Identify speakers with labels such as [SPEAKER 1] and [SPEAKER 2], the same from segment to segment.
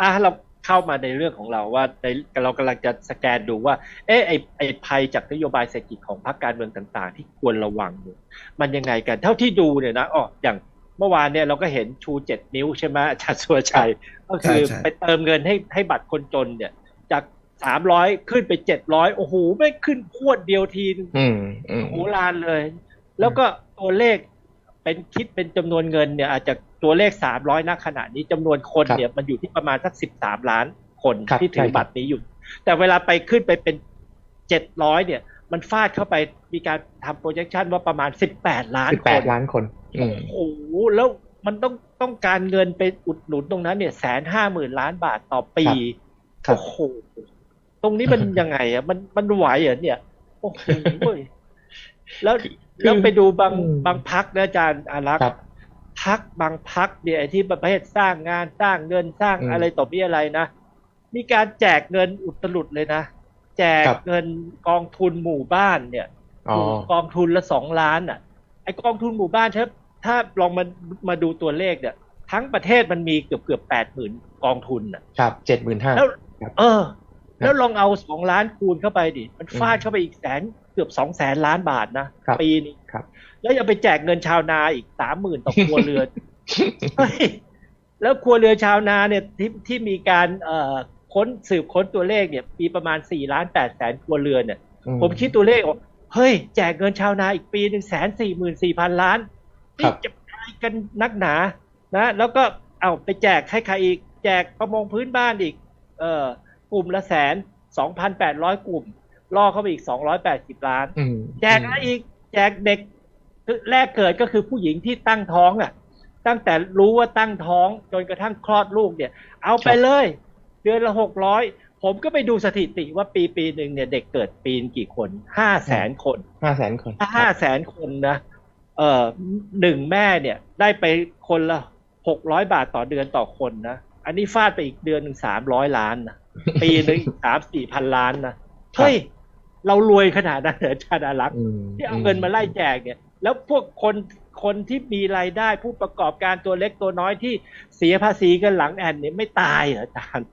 [SPEAKER 1] อะเราเข้ามาในเรื่องของเราว่าในเรากำลังจะสแกนดูว่า เอ๊ะไอไอภัยจากนโยบายเศรษฐกิจของพรรคการเมืองต่าง ๆ ที่ควรระวังเนี่ยมันยังไงกัน เท่าที่ดูเนี่ยนะอ๋ออย่างเมื่อวานเนี่ยเราก็เห็นชูเจ็ดนิ้วใช่ไหมอาจารย์สุรชัย ก็คือ
[SPEAKER 2] ใช่
[SPEAKER 1] ไปเติมเงินให้ให้บัตรคนจนเนี่ย จากสามร้อยขึ้นไปเจ็ดร้อยโอ้โหไม่ขึ้นพรวดเดียวทีนึง
[SPEAKER 2] อืมอืม
[SPEAKER 1] โหรานเลย แล้วก็ตัวเลขเป็นคิดเป็นจำนวนเงินเนี่ย อาจจะ ตัวเลขสามร้อยณขณะนี้จำนวนคนเนี่ยมันอยู่ที่ประมาณสักสิบสามล้านคน
[SPEAKER 2] ครับ
[SPEAKER 1] ที่ถือ
[SPEAKER 2] ใช่ครับ
[SPEAKER 1] บัตรนี้อยู่ แต่เวลาไปขึ้นไปเป็นเจ็ดร้อยเนี่ย มันฟาดเข้าไปมีการทำ projection ว่าประมาณสิบแปดล้าน
[SPEAKER 2] สิบ
[SPEAKER 1] ค
[SPEAKER 2] แปด
[SPEAKER 1] น
[SPEAKER 2] ล้านคนอืม
[SPEAKER 1] โอ้โหแล้วมันต้องต้องการเงินไปอุดหนุนตรงนั้นเนี่ยแสนห้าหมื่นล้านบาทต่อปี
[SPEAKER 2] ครับ
[SPEAKER 1] โอ้โหตรงนี้มันยังไงอะมันมันไหวเหรอเนี่ยโอ้โหแล้วแล้วไปดูบาง
[SPEAKER 2] อืม
[SPEAKER 1] บางพักนะอาจารย์อารักษ์
[SPEAKER 2] ครับ
[SPEAKER 1] พักบางพักเนี่ยไอ้ที่ประเภทสร้างงานสร้างเงินสร้าง
[SPEAKER 2] อืม
[SPEAKER 1] อะไรต่อมีอะไรนะ มีการแจกเงินอุตลุดเลยนะ แจก
[SPEAKER 2] ครับ
[SPEAKER 1] เงินกองทุนหมู่บ้านเนี่ย
[SPEAKER 2] อ๋อ
[SPEAKER 1] กองทุนละสองล้านอะไอกองทุนหมู่บ้านถ้าถ้าลองมามาดูตัวเลขเนี่ยทั้งประเทศมันมีเกือบเกือบแปดหมื่นกองทุนอะ
[SPEAKER 2] ครับเจ็ดหมื่นห้า
[SPEAKER 1] แล้ว
[SPEAKER 2] ครับ
[SPEAKER 1] เออ แล้วลองเอาสองล้านคูณเข้าไปดิ มันฟาดเข้าไปอีกแสนเกือบสองแสนล้านบาทนะครับปีนี้
[SPEAKER 2] ครับ
[SPEAKER 1] แล้วยังไปแจกเงินชาวนาอีกสามหมื่นต่อครัวเรือนเฮ้ยแล้วครัวเรือนชาวนาเนี่ยที่ที่มีการเอ่อค้นสืบค้นตัวเลขเนี่ยมีประมาณสี่ล้านแปดแสนครัวเรือนเนี่ย
[SPEAKER 2] อื
[SPEAKER 1] ผมคิดตัวเลขออกเฮ้ย แจกเงินชาวนาอีกปีหนึ่งแสนสี่หมื่นสี่พันล้าน
[SPEAKER 2] ครั
[SPEAKER 1] นี่
[SPEAKER 2] บ
[SPEAKER 1] จะอะไรกันนักหนานะ แล้วก็เอาไปแจกให้ใครอีก แจกประมงพื้นบ้านอีก เอ่อ กลุ่มละแสนสองพันแปดร้อยกลุ่ม ล่อเข้าไปอีกสองร้อยแปดสิบล้าน
[SPEAKER 2] อืม
[SPEAKER 1] แจกอะไรอีก แจกเด็กแรกเกิดก็คือผู้หญิงที่ตั้งท้องอะ ตั้งแต่รู้ว่าตั้งท้องจนกระทั่งคลอดลูกเนี่ย เอาไปเลย เดือนละหกร้อยผมก็ไปดูสถิติว่าปีปีหนึ่งเนี่ย เด็กเกิดปีนกี่คนห้าแสนคน
[SPEAKER 2] ห้าแสนคน
[SPEAKER 1] ถ้าห้าแสนคนนะเอ่อหนึ่งแม่เนี่ย ได้ไปคนละหกร้อยบาทต่อเดือนต่อคนนะ อันนี้ฟาดไปอีกเดือนหนึ่งสามร้อยล้านนะ ปีหนึ่งอีกสามสี่พันล้านนะเฮ้ยเรารวยขนาดนั้นเหรออาจารย์อารักษ์
[SPEAKER 2] อืม
[SPEAKER 1] ที่เอาเงินมาไล่แจกเนี่ย แล้วพวกคนคนที่มีรายได้ผู้ประกอบการตัวเล็กตัวน้อยที่เสียภาษีกันหลังแอนเนี่ยไม่ตายเหรออาจารย์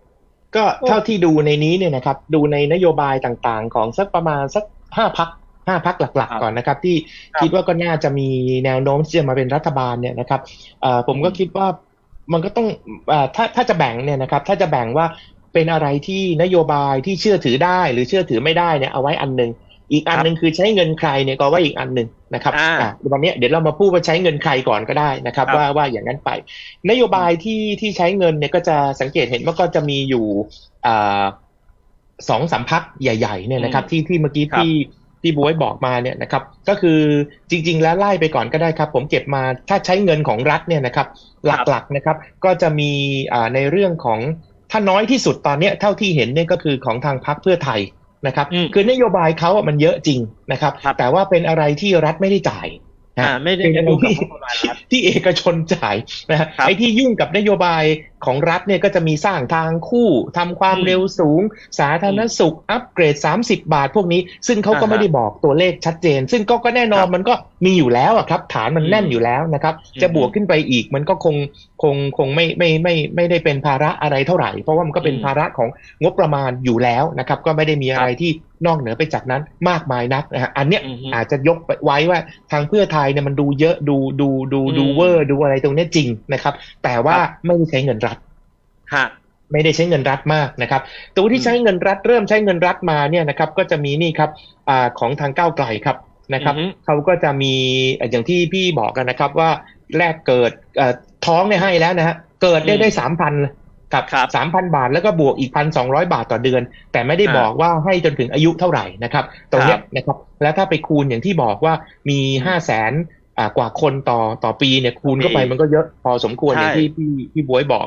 [SPEAKER 2] ก็เท่าที่ดูในนี้เนี่ยนะครับ ดูในนโยบายต่างๆ ของสักประมาณสักห้าพักห้าพักหลัก
[SPEAKER 1] ครับ
[SPEAKER 2] ๆก่อนนะครับ ที่
[SPEAKER 1] ครับ
[SPEAKER 2] คิดว่าก็น่าจะมีแนวโน้มที่จะมาเป็นรัฐบาลเนี่ยนะครับเอ่อผมก็คิดว่ามันก็ต้องเอ่อถ้าถ้าจะแบ่งเนี่ยนะครับ ถ้าจะแบ่งว่า เป็นอะไรที่นโยบายที่เชื่อถือได้หรือเชื่อถือไม่ได้เนี่ยเอาไว้อันหนึ่งอีกอันหนึ่งคือใช้เงินใครเนี่ยก็ไว้อีกอันหนึ่งนะครับ
[SPEAKER 1] อ่า
[SPEAKER 2] อะวันเนี้ยเดี๋ยวเรามาพูดว่าใช้เงินใครก่อนก็ได้นะครับ
[SPEAKER 1] ครับ
[SPEAKER 2] ว่าว่าอย่างนั้นไป นโยบายที่ที่ใช้เงินเนี่ยก็จะสังเกตเห็นว่าก็จะมีอยู่อ่าสองสามพักใหญ่ๆเนี่ยนะครับ ที่ที่เมื่อกี้
[SPEAKER 1] ครับ
[SPEAKER 2] ที่ที่บวยบอกมาเนี่ยนะครับ ก็คือจริง ๆ แล้วไล่ไปก่อนก็ได้ครับ ผมเก็บมาถ้าใช้เงินของรัฐเนี่ยนะครับ หลักๆนะครับ ก็จะมีอ่าในเรื่องของ ถ้าน้อยที่สุดตอนเนี้ยเท่าที่เห็นเนี่ยก็คือของทางพรรคเพื่อไทยนะครับ
[SPEAKER 1] อืม
[SPEAKER 2] คือนโยบายเขาอะมันเยอะจริงนะครับ
[SPEAKER 1] ครับ
[SPEAKER 2] แต่ว่าเป็นอะไรที่รัฐไม่ได้จ่ายนะ
[SPEAKER 1] อ่าไม่ได้
[SPEAKER 2] เป็น
[SPEAKER 1] ก
[SPEAKER 2] อะ
[SPEAKER 1] ระ
[SPEAKER 2] ไร
[SPEAKER 1] ดูกกับ
[SPEAKER 2] ที่
[SPEAKER 1] งบประมาณรัฐ
[SPEAKER 2] ที่เอกชนจ่ายนะฮะ
[SPEAKER 1] ครับ
[SPEAKER 2] ไอ้ที่ยุ่งกับนโยบาย ของรัฐเนี่ยก็จะมีสร้างทางคู่ทำความ
[SPEAKER 1] อืม
[SPEAKER 2] เร็วสูง สาธารณสุขอัปเกรด 30 บาทพวกนี้ ซึ่งเขาก็
[SPEAKER 1] อ่าฮะ
[SPEAKER 2] ไม่ได้บอกตัวเลขชัดเจน ซึ่งก็ก็แน่นอน
[SPEAKER 1] ครับ
[SPEAKER 2] มันก็มีอยู่แล้วอะครับ ฐานมัน
[SPEAKER 1] อืม
[SPEAKER 2] แน่นอยู่แล้วนะครับ
[SPEAKER 1] อืม
[SPEAKER 2] จะบวกขึ้นไปอีกมันก็คงคงคงไม่ไม่ไม่ไม่ได้เป็นภาระอะไรเท่าไหร่ เพราะว่ามันก็เป็น
[SPEAKER 1] อืม
[SPEAKER 2] ภาระของงบประมาณอยู่แล้วนะครับ ก็ไม่ได้มีอะไรที่นอกเหนือไปจากนั้นมากมายนักนะฮะอันเนี้ย
[SPEAKER 1] อือฮึ
[SPEAKER 2] อาจจะยกไว้ว่าทางเพื่อไทยเนี่ยมันดูเยอะดูดูดูดู
[SPEAKER 1] อืม
[SPEAKER 2] เวอร์ดูอะไรตรงเนี้ยจริงนะครับ แต่ว่า
[SPEAKER 1] ครับ
[SPEAKER 2] ไม่ได้ใช้เงินรัฐ
[SPEAKER 1] ฮะ
[SPEAKER 2] ไม่ได้ใช้เงินรัฐมากนะครับ ตัว
[SPEAKER 1] อื
[SPEAKER 2] ที่
[SPEAKER 1] ม
[SPEAKER 2] ใช้เงินรัฐเริ่มใช้เงินรัฐมาเนี่ยนะครับ ก็จะมีนี่ครับอาของทางก้าวไกลครับนะครับ
[SPEAKER 1] อือฮึ
[SPEAKER 2] เขาก็จะมีเอ่ออย่างที่พี่บอกกันนะครับว่าแรกเกิดเอ่อท้องเนี่ยให้แล้วนะฮะเกิดได้
[SPEAKER 1] อืม
[SPEAKER 2] ได้สามพันกับ
[SPEAKER 1] ครับ
[SPEAKER 2] สามพันบาทแล้วก็บวกอีกพันสองร้อยบาทต่อเดือน แต่ไม่ได้
[SPEAKER 1] อ่า
[SPEAKER 2] บอกว่าให้จนถึงอายุเท่าไหร่นะครับ ตรงเนี้ยนะครับ แล้วถ้าไปคูณอย่างที่บอกว่ามีห้าแสน กว่าคนต่อต่อปีเนี่ยคูณเข้าไป
[SPEAKER 1] ปี
[SPEAKER 2] มันก็เยอะพอสมควร
[SPEAKER 1] ใช่
[SPEAKER 2] อย่างที่พี่พี่บวยบอก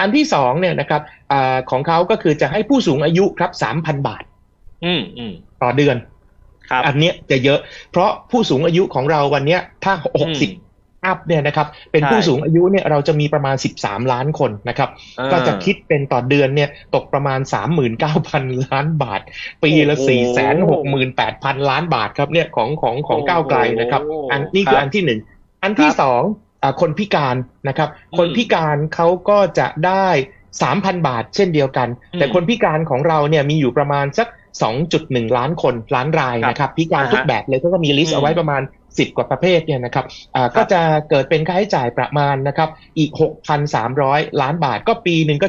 [SPEAKER 2] อันที่สองเนี่ยนะครับอาของเขาก็คือจะให้ผู้สูงอายุครับสามพันบาท
[SPEAKER 1] อืมอืม
[SPEAKER 2] ต่อเดือน
[SPEAKER 1] ครับ
[SPEAKER 2] อันเนี้ยจะเยอะ เพราะผู้สูงอายุของเราวันเนี้ยถ้าหกสิบ
[SPEAKER 1] อืม
[SPEAKER 2] อัพเนี่ยนะครับเป็น
[SPEAKER 1] ใช่
[SPEAKER 2] ผู้สูงอายุเนี่ยเราจะมีประมาณ 13 ล้านคนนะครับ
[SPEAKER 1] อ่า
[SPEAKER 2] ก็จะคิดเป็นต่อเดือนเนี่ยตกประมาณ 39,000 ล้านบาท ปีละ
[SPEAKER 1] โอ้โห
[SPEAKER 2] 468,000 ล้านบาทครับเนี่ยของของของ
[SPEAKER 1] โอ้โห
[SPEAKER 2] ก้าวไกลนะครับ อันนี่คือ
[SPEAKER 1] ครับ
[SPEAKER 2] อันที่หนึ่งอันที่
[SPEAKER 1] ครับ
[SPEAKER 2] สองอ่าคนพิการนะครับ
[SPEAKER 1] อืม
[SPEAKER 2] คนพิการเขาก็จะได้3,000บาทเช่นเดียวกัน
[SPEAKER 1] อืม
[SPEAKER 2] แต่คนพิการของเราเนี่ยมีอยู่ประมาณสัก 2.1 ล้านคนล้านรายนะครับ พิการ
[SPEAKER 1] อ่าฮะ
[SPEAKER 2] ทุกแบบเลยก็มีลิสต์
[SPEAKER 1] อืม
[SPEAKER 2] เอาไว้ประมาณ 10 กว่าประเภทเนี่ยนะครับอ่าก็จะเกิดเป็นค่าใช้จ่ายประมาณนะครับอีก 6,300 ล้านบาทก็ปีหนึ่งก็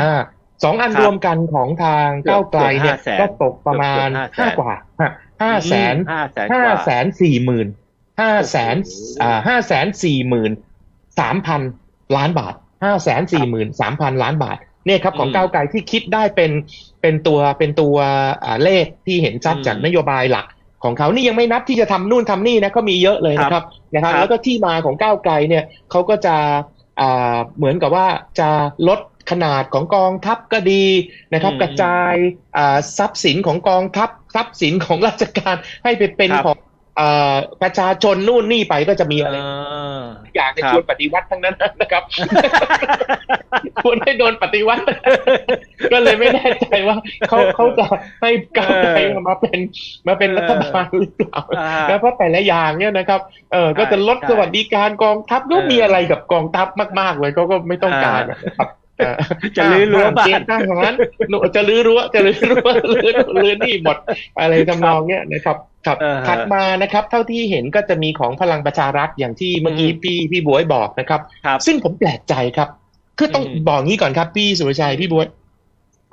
[SPEAKER 2] 75,000สองอัน
[SPEAKER 1] ครับ
[SPEAKER 2] รวมกันของทางก้าวไกลเนี่ย
[SPEAKER 1] เกือบ500,000
[SPEAKER 2] ก็ตกประมาณ
[SPEAKER 1] เกือบ500,000
[SPEAKER 2] ห้ากว่าห้าแสน
[SPEAKER 1] ห้าแสน
[SPEAKER 2] ห้าก
[SPEAKER 1] ว่า
[SPEAKER 2] แสนสี่หมื่นห้าแสน
[SPEAKER 1] โอ้โห
[SPEAKER 2] อ่าห้าแสนสี่หมื่นสามพันล้านบาทห้าแสนสี่หมื่นสามพันล้านบาทเนี่ยครับของ
[SPEAKER 1] อืม
[SPEAKER 2] ก้าวไกลที่คิดได้เป็นเป็นตัวเป็นตัวอ่าเลขที่เห็นชัด
[SPEAKER 1] อืม
[SPEAKER 2] จากนโยบายหลัก ของเขานี่ยังไม่นับที่จะทำนู่นทำนี่นะก็มีเยอะเลยนะครับนะครับ
[SPEAKER 1] ครับ
[SPEAKER 2] แล้วก็ที่มาของก้าวไกลเนี่ยเขาก็จะอ่าเหมือนกับว่าจะลดขนาดของกองทัพก็ดีนะครับ
[SPEAKER 1] อืม
[SPEAKER 2] กระจายอ่าทรัพย์สินของกองทัพทรัพย์สินของราชการให้ไปเป็น
[SPEAKER 1] ครับ
[SPEAKER 2] ของอ่า ประชาชนนู่นนี่ไปก็จะมีอะไร
[SPEAKER 1] เออ
[SPEAKER 2] อย่างใน
[SPEAKER 1] ครับ
[SPEAKER 2] ชวนปฏิวัติทั้งนั้นนะครับควรให้โดนปฏิวัติ ก็เลยไม่แน่ใจว่าเขาเขาจะให้ก้าวไกลมาเป็นมาเป็นรัฐบาลหรือเปล่า
[SPEAKER 1] อ่า
[SPEAKER 2] แล้วเพราะแต่ละอย่างเนี่ยนะครับเออก็จะลด
[SPEAKER 1] ใช่
[SPEAKER 2] สวัสดิการกองทัพก็
[SPEAKER 1] เออ
[SPEAKER 2] มีอะไรกับกองทัพมาก ๆ เลยเขาก็ไม่ต้องการ
[SPEAKER 1] อ่า
[SPEAKER 2] นะครับเออ
[SPEAKER 1] จะลื้อรั้วบ้าน
[SPEAKER 2] เกณฑ์ทหารหนูจะลื้อรั้วจะลื้อรั้วลื้อลื้อนี่หมดอะไรทำนองเนี้ยนะครับครับ
[SPEAKER 1] เออฮะ
[SPEAKER 2] ถัดมานะครับ เท่าที่เห็นก็จะมีของพลังประชารัฐอย่างที่เมื่อกี้
[SPEAKER 1] อืม
[SPEAKER 2] พี่พี่บวยบอกนะครับ
[SPEAKER 1] ครับ
[SPEAKER 2] ซึ่งผมแปลกใจครับ คือต้อง
[SPEAKER 1] อืม
[SPEAKER 2] บอกงี้ก่อนครับ พี่สุรชัยพี่บวย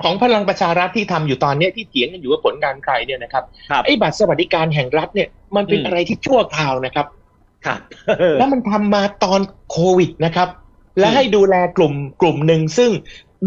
[SPEAKER 2] ของพลังประชารัฐที่ทำอยู่ตอนเนี้ยที่เถียงกันอยู่ว่าผลงานใครเนี่ยนะครับ
[SPEAKER 1] ครับ
[SPEAKER 2] ไอ้บัตรสวัสดิการแห่งรัฐเนี่ยมันเป็น
[SPEAKER 1] อืม
[SPEAKER 2] อะไรที่ชั่วคราวนะครับ
[SPEAKER 1] ครับ
[SPEAKER 2] แล้วมันทำมาตอนโควิดนะครับ และ
[SPEAKER 1] อืม
[SPEAKER 2] ให้ดูแลกลุ่มกลุ่มหนึ่งซึ่ง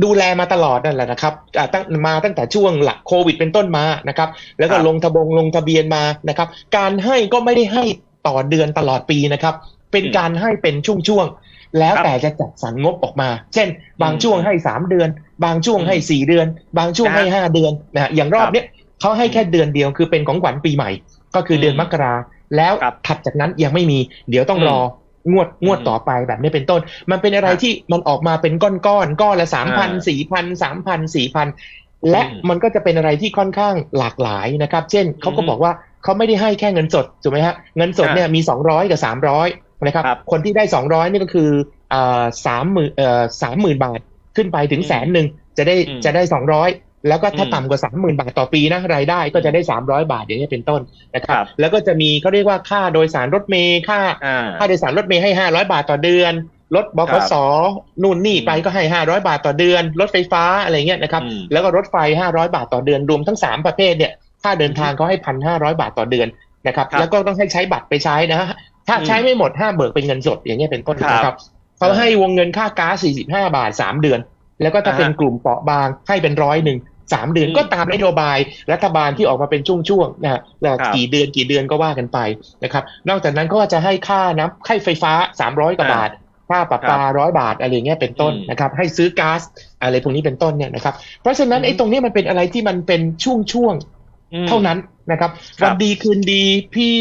[SPEAKER 2] ดูแลมาตลอดนั่นแหละนะครับอ่าตั้งมาตั้งแต่ช่วงหลักโควิดเป็นต้นมานะครับ แล้วก็
[SPEAKER 1] ครับ
[SPEAKER 2] ลงทะบงลงทะเบียนมานะครับ การให้ก็ไม่ได้ให้ต่อเดือนตลอดปีนะครับ เป็นการให้เป็นช่วงๆ แล้ว
[SPEAKER 1] ครับ
[SPEAKER 2] แต่จะจัดสรรงบออกมา เช่น บาง
[SPEAKER 1] อืม
[SPEAKER 2] ช่วงให้สามเดือน บางช่วงให้สี่เดือน บางช่วง
[SPEAKER 1] นะ
[SPEAKER 2] ให้ห้าเดือนนะฮะอย่างรอบเนี้ยเขาให้แค่เดือนเดียวคือเป็นของขวัญปีใหม่ ก็คือเดือน
[SPEAKER 1] อืม
[SPEAKER 2] มกราแล้ว
[SPEAKER 1] ครับ
[SPEAKER 2] ถัดจากนั้นยังไม่มี เดี๋ยวต้องรอ งวดงวด
[SPEAKER 1] อืม
[SPEAKER 2] ต่อไปแบบนี้เป็นต้น มันเป็นอะไร
[SPEAKER 1] ครับ
[SPEAKER 2] ที่มันออกมาเป็นก้อนก้อนๆก้อนละสามพัน
[SPEAKER 1] อ่า
[SPEAKER 2] สี่พันสามพันสี่พันและ
[SPEAKER 1] อืม
[SPEAKER 2] มันก็จะเป็นอะไรที่ค่อนข้างหลากหลายนะครับ เช่นเขาก็
[SPEAKER 1] อืม
[SPEAKER 2] บอกว่าเขาไม่ได้ให้แค่เงินสดถูกไหมฮะเงินสดเนี่ยมีสองร้อยกับสามร้อยนะครับ
[SPEAKER 1] ครับ
[SPEAKER 2] คนที่ได้สองร้อยนี่ก็คืออ่าสามหมื่นเอ่อสามหมื่นบาทขึ้นไปถึง
[SPEAKER 1] อืม
[SPEAKER 2] แสนหนึ่งจะได้
[SPEAKER 1] อืม
[SPEAKER 2] จะได้สองร้อย แล้วก็ถ้า
[SPEAKER 1] อืม
[SPEAKER 2] ต่ำกว่าสามหมื่นบาทต่อปีนะรายได้ก็จะได้สามร้อยบาทอย่างนี้ยเป็นต้นนะครับ
[SPEAKER 1] ครับ
[SPEAKER 2] แล้วก็จะมีเขาเรียกว่าค่าโดยสารรถเมล์ค่า
[SPEAKER 1] อ่า
[SPEAKER 2] ค่าโดยสารรถเมล์ให้ห้าร้อยบาทต่อเดือนรถบ
[SPEAKER 1] ค
[SPEAKER 2] ข
[SPEAKER 1] รับ
[SPEAKER 2] สนู่นนี่ไป
[SPEAKER 1] อืม
[SPEAKER 2] ก็ให้ห้าร้อยบาทต่อเดือน รถไฟฟ้าอะไรเงี้ยนะครับ
[SPEAKER 1] อืม
[SPEAKER 2] แล้วก็รถไฟห้าร้อยบาทต่อเดือนรวมทั้งสามประเภทเนี่ยค่าเดินทางเขาให้พันห้าร้อยบาทต่อเดือนนะครับ
[SPEAKER 1] ครับ
[SPEAKER 2] แล้วก็ต้องให้ใช้บัตรไปใช้นะฮะถ้า
[SPEAKER 1] อืม
[SPEAKER 2] ใช้ไม่หมดห้ามเบิกเป็นเงินสดอย่างเงี้ยเป็นต้น
[SPEAKER 1] ครับ
[SPEAKER 2] นะครับเขาให้วงเงินค่าก๊าซสี่สิบห้าบาทสามเดือน แล้วก็ถ้า
[SPEAKER 1] อ่าฮะ
[SPEAKER 2] เป็นกลุ่มเปราะบางให้เป็นร้อยหนึ่ง สามเดือน
[SPEAKER 1] อืม
[SPEAKER 2] ก็ตามนโยบายรัฐบาลที่ออกมาเป็นช่วงๆนะฮะแล้ว
[SPEAKER 1] ครับ
[SPEAKER 2] กี่เดือนกี่เดือนก็ว่ากันไปนะครับ นอกจากนั้นก็จะให้ค่าน้ำค่าไฟฟ้าสามร้อยกว่า
[SPEAKER 1] อ่า
[SPEAKER 2] บาท ค่าประปาร้อยบาทอะไรเงี้ยเป็นต้น
[SPEAKER 1] อืม
[SPEAKER 2] นะครับ ให้ซื้อก๊าซอะไรพวกนี้เป็นต้นเนี่ยนะครับ เพราะฉะนั้น
[SPEAKER 1] อืม
[SPEAKER 2] ไอ้ตรงนี้มันเป็นอะไรที่มันเป็นช่วงๆ
[SPEAKER 1] อืม
[SPEAKER 2] เท่านั้นนะครับ
[SPEAKER 1] ครับ
[SPEAKER 2] วันดีคืนดีพี่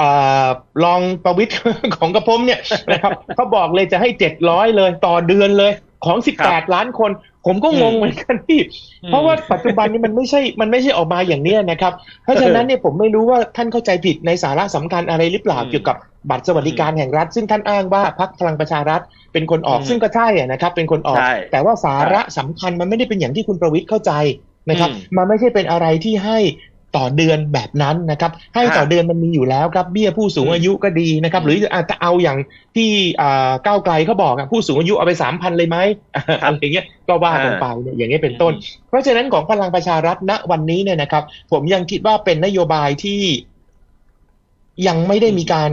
[SPEAKER 2] อ่ารองประวิตรของกระผมเนี่ยนะครับเขาบอกเลยจะให้เจ็ดร้อยเลยต่อเดือนเลยของสิบ
[SPEAKER 1] ครั
[SPEAKER 2] แปด
[SPEAKER 1] บ
[SPEAKER 2] ล้านคน ผมก็งง
[SPEAKER 1] อืม
[SPEAKER 2] เหมือนกันพี่เพราะว่าปัจจุบันนี้มันไม่ใช่มันไม่ใช่ออกมาอย่างเนี้ยนะครับ เพราะฉะนั้นเนี่ยผมไม่รู้ว่าท่านเข้าใจผิดในสาระสำคัญอะไรหรือเปล่า
[SPEAKER 1] อืม
[SPEAKER 2] เกี่ยวกับบัตรสวัสดิการแห่งรัฐ ซึ่งท่านอ้างว่าพรรคพลังประชารัฐเป็นคนออก
[SPEAKER 1] อืม
[SPEAKER 2] ซึ่งก็ใช่อะนะครับ เป็นคนออก
[SPEAKER 1] ใช่
[SPEAKER 2] แต่ว่าสาระสำคัญมันไม่ได้เป็นอย่างที่คุณประวิตรเข้าใจนะครับ
[SPEAKER 1] อืม
[SPEAKER 2] มันไม่ใช่เป็นอะไรที่ให้ ต่อเดือนแบบนั้นนะครับ ให้ต่อ
[SPEAKER 1] ฮะ
[SPEAKER 2] เดือนมันมีอยู่แล้วครับ เบี้ยผู้สูง
[SPEAKER 1] อืม
[SPEAKER 2] อายุก็ดีนะครับ
[SPEAKER 1] อืม
[SPEAKER 2] หรืออาจจะเอาอย่างที่อ่าก้าวไกลเขาบอกอะผู้สูงอายุเอาไปสามพันเลยไหมอะไรอย่างเงี้ยก็ว่ากันไปเนี่ยอย่างเงี้ยเป็นต้น เพราะฉะนั้นของพลังประชารัฐณวันนี้เนี่ยนะครับ ผมยังคิดว่าเป็นนโยบายที่ยังไม่ได้มีการ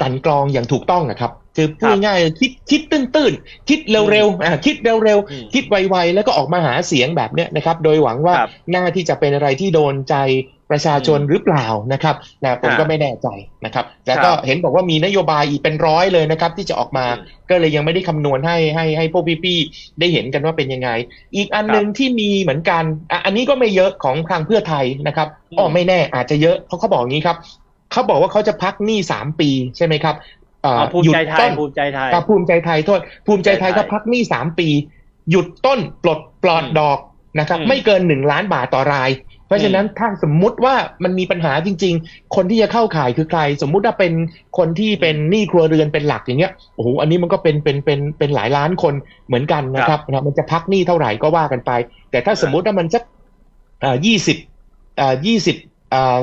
[SPEAKER 2] กลั่นกรองอย่างถูกต้องนะครับคือพูดง่ายๆคิดคิดตื้นๆคิดเร็วๆอ่าคิดเร็ว
[SPEAKER 1] อืม
[SPEAKER 2] ๆคิดไวๆแล้วก็ออกมาหาเสียงแบบเนี้ยนะครับ โดยหวังว่า
[SPEAKER 1] ครับ
[SPEAKER 2] หน้าที่จะเป็นอะไรที่โดนใจ ประชาชน
[SPEAKER 1] อืม
[SPEAKER 2] หรือเปล่านะครับนะผม
[SPEAKER 1] ครับ
[SPEAKER 2] ก็ไม่แน่ใจนะครับ แล้วก็
[SPEAKER 1] ครับ
[SPEAKER 2] เห็นบอกว่ามีนโยบายอีกเป็นร้อยเลยนะครับ ที่จะออกมา
[SPEAKER 1] อืม
[SPEAKER 2] ก็เลยยังไม่ได้คำนวณให้ให้ให้พวกพี่ๆได้เห็นกันว่าเป็นยังไง อีกอันหนึ่งที่มีเหมือนกันอะอันนี้ก็ไม่เยอะของทางเพื่อไทยนะครับอ๋อ
[SPEAKER 1] อืม
[SPEAKER 2] ไม่แน่อาจจะเยอะเพราะเขาบอกอย่างนี้ครับเขาบอกว่าเขาจะพักหนี้สามปีใช่ไหมครับเอ่อ
[SPEAKER 1] เอาภูมิ
[SPEAKER 2] หยุด
[SPEAKER 1] ใจไทย
[SPEAKER 2] ต้น
[SPEAKER 1] ภูมิใจไทย
[SPEAKER 2] กับภูมิใจไทยโทษภูมิใจไทยก็พักหนี้สามปี หยุดต้นปลดปลอด
[SPEAKER 1] อืม
[SPEAKER 2] ดอกนะครับ
[SPEAKER 1] อืม
[SPEAKER 2] ไม่เกินหนึ่งล้านบาทต่อราย เพราะฉะนั้นถ้าสมมุติว่ามันมีปัญหาจริง ๆ คนที่จะเข้าข่ายคือใคร สมมุติว่าเป็นคนที่เป็นหนี้ครัวเรือนเป็นหลักอย่างเงี้ยโอ้โหอันนี้มันก็เป็นเป็นเป็นเป็นหลายล้านคนเหมือนกันนะครับนะมันจะพักหนี้เท่าไหร่ก็ว่ากันไป แต่ถ้าสมมุติว่ามันสักอ่ายี่สิบอ่ายี่สิบอ่า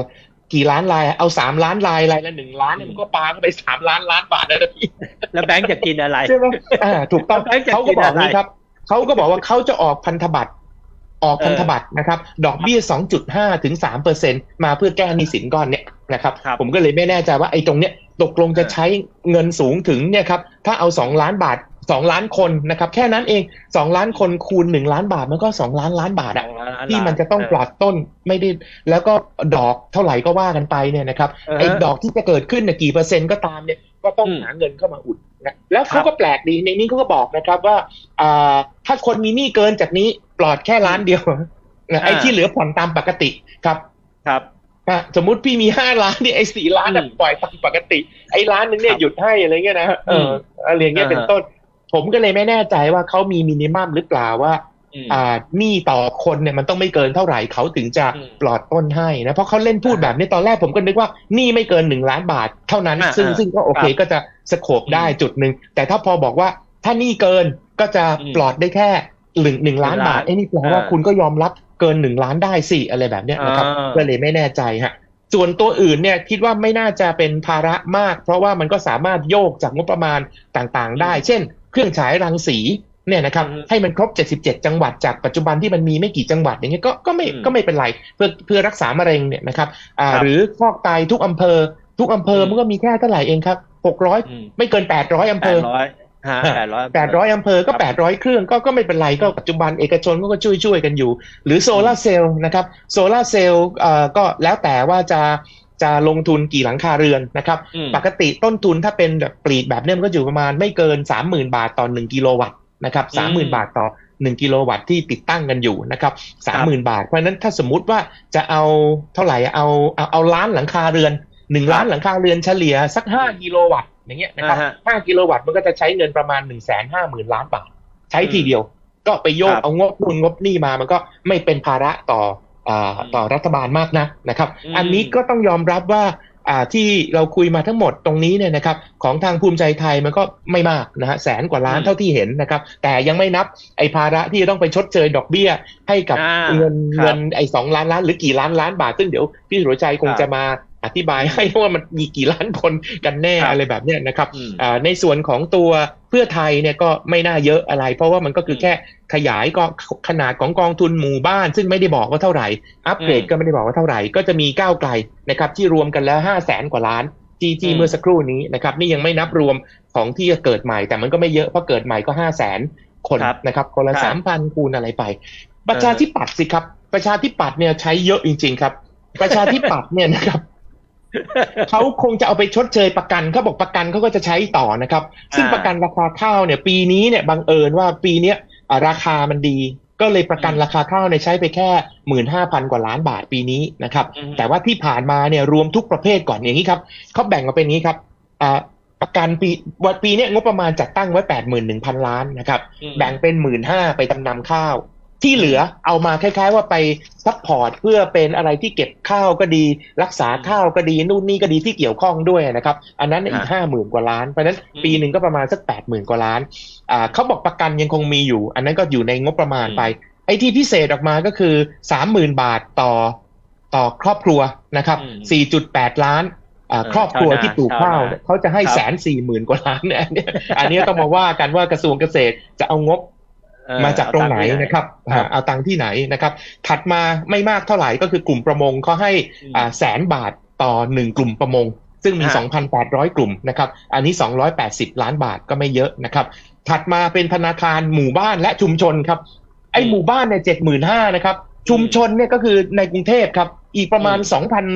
[SPEAKER 2] กี่ล้านลาย เอาสามล้านลายลายละหนึ่งล้านเนี่ยมันก็ปาเข้าไปสามล้านล้านบาทแล้วนะพี่
[SPEAKER 1] แล้วแบงก์จะกินอะไร
[SPEAKER 2] ใช่ไหมอ่าถูกต้อง
[SPEAKER 1] แล้วจะ
[SPEAKER 2] เขาก็บอก
[SPEAKER 1] กินอะไร
[SPEAKER 2] นี้ครับเขาก็บอกว่าเขาจะออกพันธบัตร ออกพันธบัตรนะครับ ดอกเบี้ย 2.5 ถึง3เปอร์เซ็นมาเพื่อแก้หนี้สินก้อนเนี้ยนะครับ
[SPEAKER 1] ครับ
[SPEAKER 2] ผมก็เลยไม่แน่ใจว่าไอ้ตรงเนี้ยตกลงจะใช้เงินสูงถึงเนี่ยครับถ้าเอา 2 ล้านบาท 2 ล้านคนนะครับ แค่นั้นเอง 2 ล้านคนคูณ 1 ล้านบาทมันก็ 2 ล้านล้านบาทอะที่มันจะต้องปลอดต้นไม่ได้ แล้วก็ดอกเท่าไหร่ก็ว่ากันไปเนี่ยนะครับ
[SPEAKER 1] เออ
[SPEAKER 2] ไอ้ดอกที่จะเกิดขึ้นเนี่ยกี่เปอร์เซ็นต์ก็ตามเนี่ยก็ต้อง
[SPEAKER 1] อืม
[SPEAKER 2] หาเงินเข้ามาอุด นะแล้ว
[SPEAKER 1] ครั
[SPEAKER 2] เขา
[SPEAKER 1] บ
[SPEAKER 2] ก็แปลกดีในนี้เขาก็บอกนะครับว่าอ่าถ้าคนมีหนี้เกินจากนี้ปลอดแค่ล้านเดียวนะไอ้
[SPEAKER 1] อ่า
[SPEAKER 2] ที่เหลือผ่อนตามปกติครับ
[SPEAKER 1] ครับ
[SPEAKER 2] อะสมมุติพี่มีห้าล้านเนี่ยไอ้สี่ล้านน่ะ
[SPEAKER 1] อืม
[SPEAKER 2] ปล่อยตามปกติ ไอ้ล้านหนึงเนี่ย
[SPEAKER 1] ครับ
[SPEAKER 2] หยุดให้อะไรเงี้ยนะเอออะไรเงี้ย
[SPEAKER 1] อ่าฮะ
[SPEAKER 2] เป็นต้น ผมก็เลยไม่แน่ใจว่าเขามีมินิมัมหรือเปล่าว่า
[SPEAKER 1] อืม
[SPEAKER 2] อ่า หนี้ต่อคนเนี่ยมันต้องไม่เกินเท่าไหร่เขาถึงจะ
[SPEAKER 1] อืม
[SPEAKER 2] ปลอดต้นให้นะเพราะเขาเล่นพูดแบบนี้ตอนแรกผมก็นึกว่าหนี้ไม่เกินหนึ่งล้านบาท เท่านั้น
[SPEAKER 1] อ่า
[SPEAKER 2] ซึ่ง
[SPEAKER 1] อ่า
[SPEAKER 2] ซึ่งก็โอเค
[SPEAKER 1] ครับ
[SPEAKER 2] ก็จะสโคบได้
[SPEAKER 1] อืม
[SPEAKER 2] จุดหนึ่งแต่ถ้าพอบอกว่าถ้าหนี้เกินก็จะ
[SPEAKER 1] อืม
[SPEAKER 2] ปลอดได้แค่หนึ่งหนึ่งล้าน
[SPEAKER 1] หนึ่งล้าน
[SPEAKER 2] บาทไอ้นี่แปลว่า
[SPEAKER 1] อ่า
[SPEAKER 2] คุณก็ยอมรับเกินหนึ่งล้านได้สิอะไรแบบเนี้ยนะครับ
[SPEAKER 1] อ่า
[SPEAKER 2] ก็เลยไม่แน่ใจฮะส่วนตัวอื่นเนี่ยคิดว่าไม่น่าจะเป็นภาระมาก เพราะว่ามันก็สามารถโยกจากงบประมาณต่างๆ ได้ เช่น เครื่องฉายรังสี เนี่ยนะครับ
[SPEAKER 1] อืม
[SPEAKER 2] ให้มันครบ 77 จังหวัดจากปัจจุบันที่มันมีไม่กี่จังหวัดอย่างเงี้ยก็ก็ไม่
[SPEAKER 1] อืม
[SPEAKER 2] ก็ไม่เป็นไรเพื่อเพื่อรักษามะเร็งเนี่ยนะครับอ่า
[SPEAKER 1] ครับ
[SPEAKER 2] หรือฟอกไตทุกอำเภอ ทุกอำเภอ
[SPEAKER 1] อืม
[SPEAKER 2] มันก็มีแค่เท่าไหร่เองครับ600
[SPEAKER 1] อืม
[SPEAKER 2] ไม่เกิน 800อำ
[SPEAKER 1] แป
[SPEAKER 2] เภ
[SPEAKER 1] ด
[SPEAKER 2] อ
[SPEAKER 1] ร้อยฮะแปดร้อย
[SPEAKER 2] แปดร้อยอำเภอก็
[SPEAKER 1] ครับ
[SPEAKER 2] แปดร้อยเครื่องก็ก็ไม่เป็นไรก็ปัจจุบันเอกชนก็ช่วยช่วยๆกันอยู่ หรือโซลาร์เซลล์นะครับโซลาร์เซลล์เอ่อก็แล้วแต่ว่าจะจะลงทุนกี่หลังคาเรือนนะครับ
[SPEAKER 1] อืม
[SPEAKER 2] ปกติต้นทุนถ้าเป็นแบบปลีกแบบเนี้ยมันก็อยู่ประมาณไม่เกิน30,000บาทต่อ1กิโลวัตต์ นะครับ
[SPEAKER 1] อืม
[SPEAKER 2] 30,000บาทต่อ 1 กิโลวัตต์ที่ติดตั้งกันอยู่นะครับ30,000บาท เพราะฉะนั้นถ้าสมมุติว่าจะเอาเท่าไหร่อะเอาเอาเอาล้านหลังคาเรือนหนึ่งล้านหลังคาเรือนเฉลี่ยสัก5กิโลวัตต์อย่างเงี้ยนะครับ
[SPEAKER 1] อ่าฮะ
[SPEAKER 2] ห้ากิโลวัตต์มันก็จะใช้เงินประมาณ1นึ่งแสนห้าหมื่นล้านบาท ใช้ทีเดียว ก็ไปโยก
[SPEAKER 1] ครับ
[SPEAKER 2] เอางบนู่นงบนี่มามันก็ไม่เป็นภาระต่ออ่าต่อรัฐบาลมากนะนะครับ
[SPEAKER 1] อืม
[SPEAKER 2] อันนี้ก็ต้องยอมรับว่าอ่า ที่เราคุยมาทั้งหมดตรงนี้เนี่ยนะครับของทางภูมิใจไทยมันก็ไม่มากนะฮะแสนกว่าล้าน
[SPEAKER 1] อืม
[SPEAKER 2] เท่าที่เห็นนะครับ แต่ยังไม่นับไอ้ภาระที่จะต้องไปชดเชยดอกเบี้ย ให้กับ
[SPEAKER 1] อ่า
[SPEAKER 2] เงิน
[SPEAKER 1] ครับ
[SPEAKER 2] เงินไอ้สองล้านล้านหรือกี่ล้านล้านบาทซึ่งเดี๋ยวพี่สุรชัยคง
[SPEAKER 1] ครับ
[SPEAKER 2] จะมา อธิบายให้ว่ามันมีกี่ล้านคนกันแน่
[SPEAKER 1] ครับ
[SPEAKER 2] อะไรแบบเนี้ยนะครับ
[SPEAKER 1] อืม
[SPEAKER 2] อ่าในส่วนของตัวเพื่อไทยเนี่ยก็ไม่น่าเยอะอะไร เพราะว่ามันก็คือ
[SPEAKER 1] ม
[SPEAKER 2] แค่ขยายกองขนาดของกองทุนหมู่บ้าน ซึ่งไม่ได้บอกว่าเท่าไหร่ อัปเกรด
[SPEAKER 1] อืม
[SPEAKER 2] ก็ไม่ได้บอกว่าเท่าไหร่ ก็จะมีก้าวไกลนะครับที่รวมกันแล้วห้าแสนกว่าล้านที่ที่
[SPEAKER 1] อืม
[SPEAKER 2] เมื่อสักครู่นี้นะครับนี่ยังไม่นับรวมของที่จะเกิดใหม่ แต่มันก็ไม่เยอะเพราะเกิดใหม่ก็ห้าแสนคน
[SPEAKER 1] ครับ
[SPEAKER 2] นะครับคนละ
[SPEAKER 1] ครับ
[SPEAKER 2] สามพันคูณอะไรไป ประชาธิปัตย์สิครับ ประชาธิปัตย์เนี่ยใช้เยอะจริง ๆ ครับ ประชาธิปัตย์เนี่ยนะครับ เขาคงจะเอาไปชดเชยประกันเขาบอกประกันเขาก็จะใช้ต่อนะครับ ซึ่ง
[SPEAKER 1] อ่า
[SPEAKER 2] ประกันราคาข้าวเนี่ย ปีนี้เนี่ยบังเอิญว่าปีเนี้ยอ่าราคามันดี ก็เลยประกัน
[SPEAKER 1] อืม
[SPEAKER 2] ราคาข้าวเนี่ยใช้ไปแค่หมื่นห้าพันกว่าล้านบาทปีนี้นะครับ
[SPEAKER 1] อืม
[SPEAKER 2] แต่ว่าที่ผ่านมาเนี่ยรวมทุกประเภทก่อนอย่างนี้ครับเขาแบ่งมาเป็นอย่างนี้ครับอ่าประกันปีวันปีเนี้ยงบประมาณจัดตั้งไว้แปดหมื่นหนึ่งพันล้านนะครับ
[SPEAKER 1] อืม
[SPEAKER 2] แบ่งเป็นหมื่นห้าไปจำนำข้าว ที่เหลือเอามาคล้าย ๆ ว่าไปซัพพอร์ตเพื่อเป็นอะไรที่เก็บข้าวก็ดี รักษาข้าวก็ดีนู่นนี่ก็ดีที่เกี่ยวข้องด้วยนะครับ อันนั้นอีกห้าหมื่นกว่าล้าน เพราะฉะนั้น
[SPEAKER 1] อืม
[SPEAKER 2] ปีหนึ่งก็ประมาณสักแปดหมื่นกว่าล้านอ่าเขาบอกประกันยังคงมีอยู่ อันนั้นก็อยู่ในงบประมาณ
[SPEAKER 1] อืม
[SPEAKER 2] ไป ไอ้ที่พิเศษออกมาก็คือสามหมื่นบาทต่อต่อครอบครัวนะครับ
[SPEAKER 1] อืม
[SPEAKER 2] สี่จุดแปดล้านอ่า
[SPEAKER 1] เออ
[SPEAKER 2] ครอบครัว
[SPEAKER 1] ชาวนา
[SPEAKER 2] ที่ปลูกข้าวเนี่ยเขาจะให้
[SPEAKER 1] ครับ
[SPEAKER 2] แสนสี่หมื่นกว่าล้านเนี่ยอันเนี้ยอันนี้ต้องมาว่ากันว่ากระทรวงเกษตรจะเอางบ
[SPEAKER 1] เออ
[SPEAKER 2] มาจากตรงไหน
[SPEAKER 1] เอตัง
[SPEAKER 2] นะครับ
[SPEAKER 1] ครับ
[SPEAKER 2] อ่าเอาตังค์ที่ไหนนะครับ ถัดมาไม่มากเท่าไหร่ก็คือกลุ่มประมงเขาให้
[SPEAKER 1] อืม
[SPEAKER 2] อ่าแสนบาทต่อหนึ่งกลุ่มประมง ซึ่งมี
[SPEAKER 1] ฮะ
[SPEAKER 2] 2,800 กลุ่มนะครับ อันนี้ 280 ล้านบาทก็ไม่เยอะนะครับ ถัดมาเป็นธนาคารหมู่บ้านและชุมชนครับ ไอ้หมู่บ้านเนี่ยเจ็ดหมื่นห้านะครับ ชุมชนเนี่ยก็คือในกรุงเทพครับ อีกประมาณ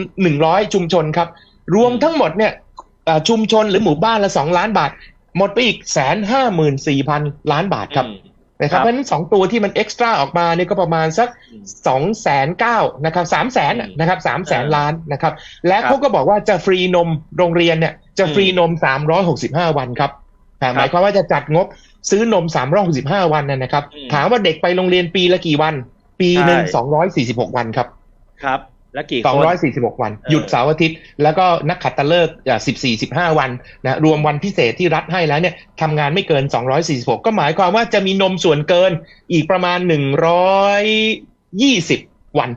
[SPEAKER 2] 2,100 ชุมชนครับ รวมทั้งหมดเนี่ยอ่าชุมชนหรือหมู่บ้านละ 2 ล้านบาท หมดไปอีกแสนห้าหมื่นสี่พันล้านบาทครับ
[SPEAKER 1] อืม
[SPEAKER 2] นะครับ
[SPEAKER 1] ครับ
[SPEAKER 2] เพราะฉะนั้นสองตัวที่มันเอ็กซ์ตร้าออกมาเนี่ยก็ประมาณสัก
[SPEAKER 1] อืม
[SPEAKER 2] สองแสนเก้านะครับสามแสน
[SPEAKER 1] อืม
[SPEAKER 2] นะครับสามแสน
[SPEAKER 1] เออ
[SPEAKER 2] ล้านนะครับ และ
[SPEAKER 1] ครับ
[SPEAKER 2] เขาก็บอกว่าจะฟรีนมโรงเรียนเนี่ยจะ
[SPEAKER 1] อืม
[SPEAKER 2] ฟรีนมสามร้อยหกสิบห้าวันครับอ่าหมายความว่าจะจัดงบซื้อนมสามร้อยหกสิบห้าวันนะนะครับ
[SPEAKER 1] อืม
[SPEAKER 2] ถามว่าเด็กไปโรงเรียนปีละกี่วัน ปีหนึ่ง
[SPEAKER 1] ใช่
[SPEAKER 2] สองร้อยสี่สิบหกวันครับ
[SPEAKER 1] ครับ แล้วกี่คน
[SPEAKER 2] 246วัน
[SPEAKER 1] เออ
[SPEAKER 2] หยุดเสาร์อาทิตย์ แล้วก็นักขัตฤกษ์อะ14 15วันนะรวมวันพิเศษที่รัฐให้แล้วเนี่ยทำงานไม่เกิน246ก็หมายความว่าจะมีนมส่วนเกินอีกประมาณ120วัน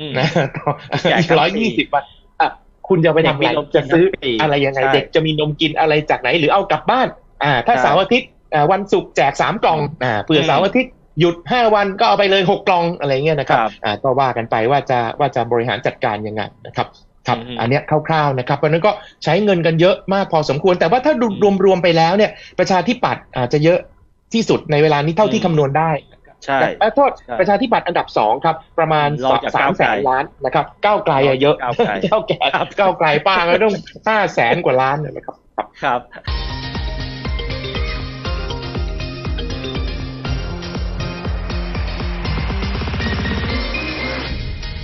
[SPEAKER 1] อืม
[SPEAKER 2] นะต่อ
[SPEAKER 1] แจก
[SPEAKER 2] อีก
[SPEAKER 1] ทั้ง
[SPEAKER 2] ร้อย
[SPEAKER 1] ปี
[SPEAKER 2] ยี่สิบวันอะคุณจะไปทำอะไร
[SPEAKER 1] เด็กมีนมกิน
[SPEAKER 2] จะซื้อ
[SPEAKER 1] ทั้งปี
[SPEAKER 2] อะไรยังไง
[SPEAKER 1] ใช่
[SPEAKER 2] เด็กจะมีนมกินอะไรจากไหนหรือเอากลับบ้าน อ่า ถ้า
[SPEAKER 1] ใช่
[SPEAKER 2] เสาร์อาทิตย์อ่าวันศุกร์แจกสามกล่องอ่าเผื่อ
[SPEAKER 1] อืม
[SPEAKER 2] เสาร์อาทิตย์ หยุดห้าวันก็เอาไปเลยหกกล่องอะไรเงี้ยนะครับ
[SPEAKER 1] ครับ
[SPEAKER 2] อ่าก็ว่ากันไปว่าจะว่าจะบริหารจัดการยังไงนะครับครับ
[SPEAKER 1] อืม
[SPEAKER 2] อันเนี้ยคร่าวๆนะครับเพราะฉะนั้นก็ใช้เงินกันเยอะมากพอสมควร แต่ว่าถ้าดูรวมๆไปแล้วเนี่ยประชาธิปัตย์อาจจะเยอะที่สุดในเวลานี้เท่าที่
[SPEAKER 1] อืม
[SPEAKER 2] คำนวณได้
[SPEAKER 1] ใช่
[SPEAKER 2] เอ่อโทษ
[SPEAKER 1] ใช่
[SPEAKER 2] ประชาธิปัตย์อันดับสองครับ ประมาณ
[SPEAKER 1] รองจาก
[SPEAKER 2] สามแส
[SPEAKER 1] ก้าวไกล
[SPEAKER 2] นล้านนะครับก้าวไกลอะเยอะ
[SPEAKER 1] ก้าวไกล
[SPEAKER 2] ก้าวไกลก้าวไกลป้าก็ต้องห้าแสนกว่าล้านนะครับ
[SPEAKER 1] ครับ